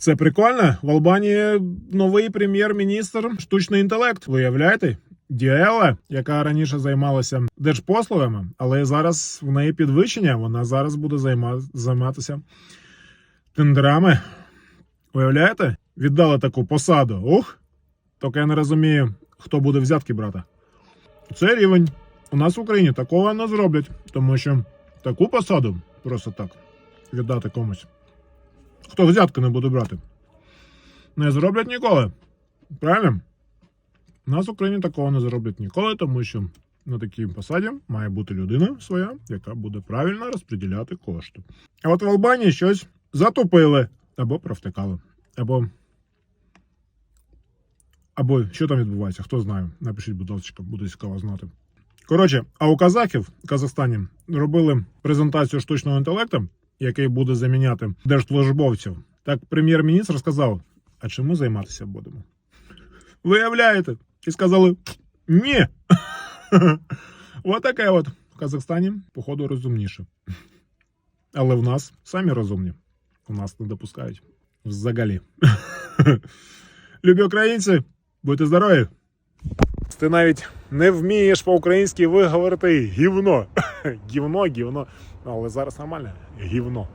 Це прикольно. В Албанії новий прем'єр-міністр штучний інтелект. Виявляєте? Діела, яка раніше займалася держпослугами, але зараз в неї підвищення. Вона зараз буде займа... займатися тендерами. Уявляєте? Віддали таку посаду. Ух! Тільки я не розумію, хто буде взятки брати. Це рівень. У нас в Україні такого не зроблять, тому що таку посаду просто так віддати комусь. Хто взятки не буде брати? Не зроблять ніколи. Правильно? У нас в Україні такого не зроблять ніколи, тому що на такій посаді має бути людина своя, яка буде правильно розподіляти кошти. А от в Албанії щось затопили або провтикали, або. Або що там відбувається, хто знає. Напишіть, будь ласка, буде цікаво знати. Коротше, а у казахів в Казахстані робили презентацію штучного інтелекту, який буде заміняти держслужбовців. Так прем'єр-міністр сказав: а ми займатися будемо? Виявляєте? І сказали: ні. От таке от в Казахстані, походу, розумніше. Але в нас самі розумні. У нас не допускають. Взагалі. Любі українці, будьте здорові! Ти навіть не вмієш по-українськи виговорити гівно. Гівно, гівно. Але зараз нормально. Гівно.